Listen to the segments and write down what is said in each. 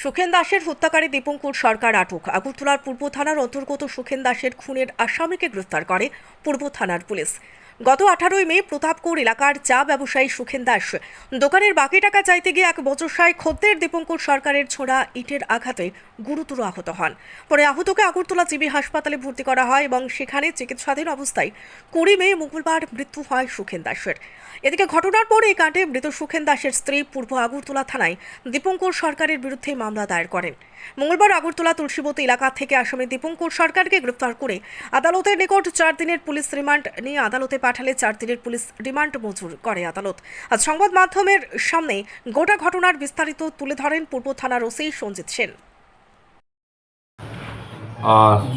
সুখেন দাসের হত্যাকারী দীপঙ্কুর সরকার আটক। আগরতলার পূর্ব থানার অন্তর্গত সুখেন দাসের খুনের আসামিকে গ্রেফতার করে পূর্ব থানার পুলিশ। গত আঠারোই মে প্রতাপপুর এলাকার চা ব্যবসায়ী সুখেন দাস দোকানের বাকি টাকা চাইতে গিয়ে এক বচসায় খদ্দের দীপঙ্কুর সরকারের ছোড়া ইটের আঘাতে গুরুতর আহত হন। পরে আহতকে আগরতলা জিবি হাসপাতালে ভর্তি করা হয় এবং সেখানে চিকিৎসাধীন অবস্থায় কুড়ি মে মঙ্গলবার মৃত্যু হয় সুখেন দাসের। এদিকে ঘটনার পর এই কাণ্ডে মৃত সুখেন দাসের স্ত্রী পূর্ব আগরতলা থানায় দীপঙ্কর সরকারের বিরুদ্ধে মামলা দায়ের করেন। মঙ্গলবার আগরতলা তুলসীবতী এলাকা থেকে আসামি দীপঙ্কর সরকারকে গ্রেফতার করে আদালতের নিকট চার দিনের পুলিশ রিমান্ড নিয়ে আদালতে পাঠালে চার দিনের পুলিশ রিমান্ড মঞ্জুর করে আদালত। আজ সংবাদ মাধ্যমের সামনে গোটা ঘটনার বিস্তারিত তুলে ধরেন পূর্ব থানার ওসি সঞ্জিত সেন।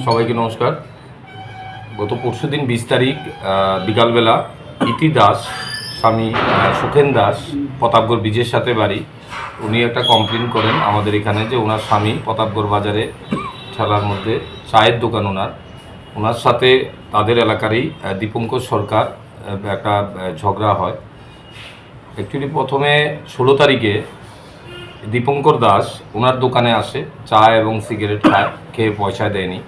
সবাইকে নমস্কার। গত পরশু দিন বিশ তারিখ বিকালবেলা ইতি দাস, স্বামী সুখেন দাস, প্রতাপগড় বীজের সাথে বাড়ি উনি একটা কমপ্লেন করেন আমাদের এখানে যে ওনার স্বামী প্রতাপগড় বাজারে ঠেলার মধ্যে চায়ের দোকান ওনার ওনার সাথে তাদের এলাকারই দীপঙ্কর সরকার একটা ঝগড়া হয়। অ্যাকচুয়ালি প্রথমে ষোলো তারিখে দীপঙ্কর দাস ওনার দোকানে আসে, চা এবং সিগারেট খায়, খেয়ে পয়সা দেয়নি।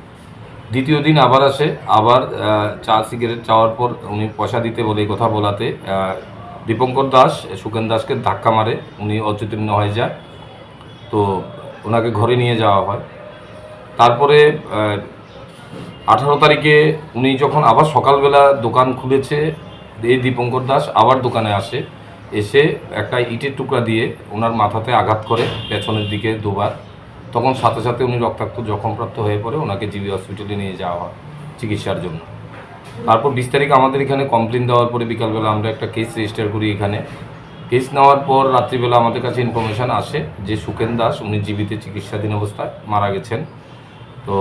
দ্বিতীয় দিন আবার আসে, আবার চা সিগারেট চাওয়ার পর উনি পয়সা দিতে বলে কথা বলাতে দীপঙ্কর দাস সুকেন দাসকে ধাক্কা মারে, উনি অচেতন্য হয়ে যায়। তো ওনাকে ঘরে নিয়ে যাওয়া হয়। তারপরে আঠারো তারিখে উনি যখন আবার সকালবেলা দোকান খুলেছে, এই দীপঙ্কর দাস আবার দোকানে আসে। এসে একটা ইটের টুকরা দিয়ে ওনার মাথাতে আঘাত করে, পেছনের দিকে দুবার। তখন সাথে সাথে উনি রক্তাক্ত জখমপ্রাপ্ত হয়ে পড়ে, ওনাকে জিবি হসপিটালে নিয়ে যাওয়া হয় চিকিৎসার জন্য। তারপর বিশ তারিখ আমাদের এখানে কমপ্লেন দেওয়ার পরে বিকালবেলা আমরা একটা কেস রেজিস্টার করি এখানে। কেস নেওয়ার পর রাত্রিবেলা আমাদের কাছে ইনফরমেশান আসে যে সুকেন দাস, উনি জীবিত চিকিৎসাধীন অবস্থায় মারা গেছেন। তো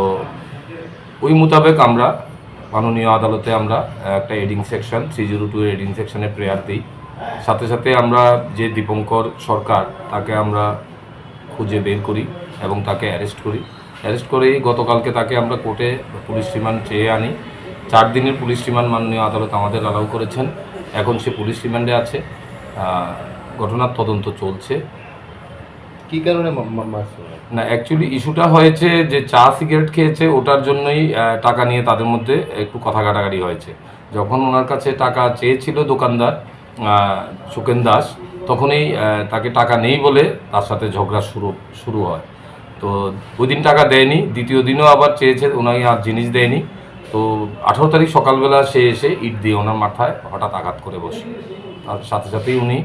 ওই মোতাবেক আমরা, মাননীয় আদালতে আমরা একটা adding section three zero two adding সেকশনে প্রেয়ার দিই। সাথে সাথে আমরা যে দীপঙ্কর সরকার, তাকে আমরা খুঁজে বের করি এবং তাকে অ্যারেস্ট করি। অ্যারেস্ট করেই গতকালকে তাকে আমরা কোর্টে পুলিশ রিমান্ড চেয়ে আনি। চার দিনের পুলিশ রিমান্ড মাননীয় আদালত আমাদের অ্যালাউ করেছেন। এখন সে পুলিশ রিমান্ডে আছে। ঘটনার তদন্ত চলছে। কি কারণে না অ্যাকচুয়ালি ইস্যুটা হয়েছে যে চা সিগারেট খেয়েছে ওটার জন্যই টাকা নিয়ে তাদের মধ্যে একটু কথা কাটাকাটি হয়েছে। যখন ওনার কাছে টাকা চেয়েছিল দোকানদার সুকেন দাস তখনই তাকে টাকা নেই বলে তার সাথে ঝগড়া শুরু শুরু হয়। তো ওই দিন টাকা দেয়নি দ্বিতীয় দিনও আবার চেয়েছে ওনাকে আর জিনিস দেয়নি। তো আঠারো তারিখ সকালবেলা সে এসে ইট দিয়ে ওনার মাথায় হঠাৎ আঘাত করে বসে। তার সাথে সাথেই উনি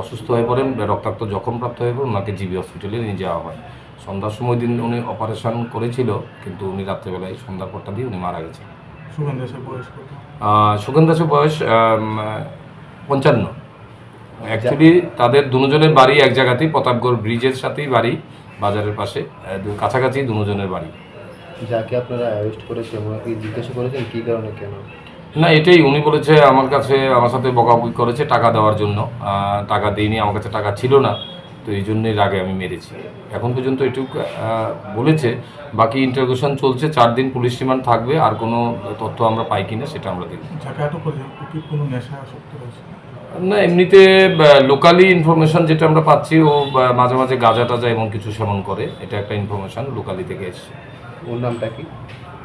অসুস্থ হয়ে পড়েন রক্তাক্ত জখমপ্রাপ্ত হয়ে পড়েন ওনাকে জিবি হসপিটালে নিয়ে যাওয়া হয়। সন্ধ্যার সময় দিন উনি অপারেশন করেছিল কিন্তু উনি রাত্রেবেলায় সন্ধ্যার পরটা দিয়ে উনি মারা গেছেন। সুগন্ধ দাসের বয়স সুগন্ধ দাসের বয়স পঞ্চান্ন। অ্যাকচুয়ালি তাদের দুজনের বাড়ি এক জায়গাতেই প্রতাপগড় ব্রিজের সাথেই বাড়ি বাজারের পাশে কাছাকাছি দুজনের বাড়ি। যাকে আপনারা অ্যারেস্ট করেছেন ওনাকে জিজ্ঞাসা করেছেন কী কারণে কেন? না এটাই উনি বলেছে আমার কাছে আমার সাথে বকাবকি করেছে টাকা দেওয়ার জন্য। টাকা দিইনি আমার কাছে টাকা ছিল না তো এই জন্যই রাগে আমি মেরেছি। এখন পর্যন্ত এটুকু বলেছে। বাকি ইন্টারোগেশন চলছে চার দিন পুলিশ রিমান্ড থাকবে আর কোনো তথ্য আমরা পাই কিনা সেটা আমরা দেখব। না এমনিতে লোকালি ইনফরমেশন যেটা আমরা পাচ্ছি ও মাঝে মাঝে গাঁজা টাজা এমন কিছু সেবন করে এটা একটা ইনফরমেশন লোকালি থেকে এসছে। ওর নামটা কি?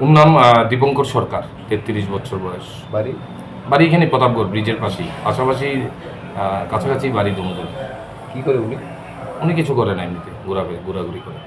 ওর নাম দীপঙ্কর সরকার তেত্রিশ বছর বয়স। বাড়ি? বাড়ি এখানে প্রতাপগড় ব্রিজের পাশেই। পাশাপাশি কাছাকাছি বাড়ি দমদম। কি করে উনি? উনি কিছু করে না এমনিতে ঘোরাবে ঘোরাঘুরি করে।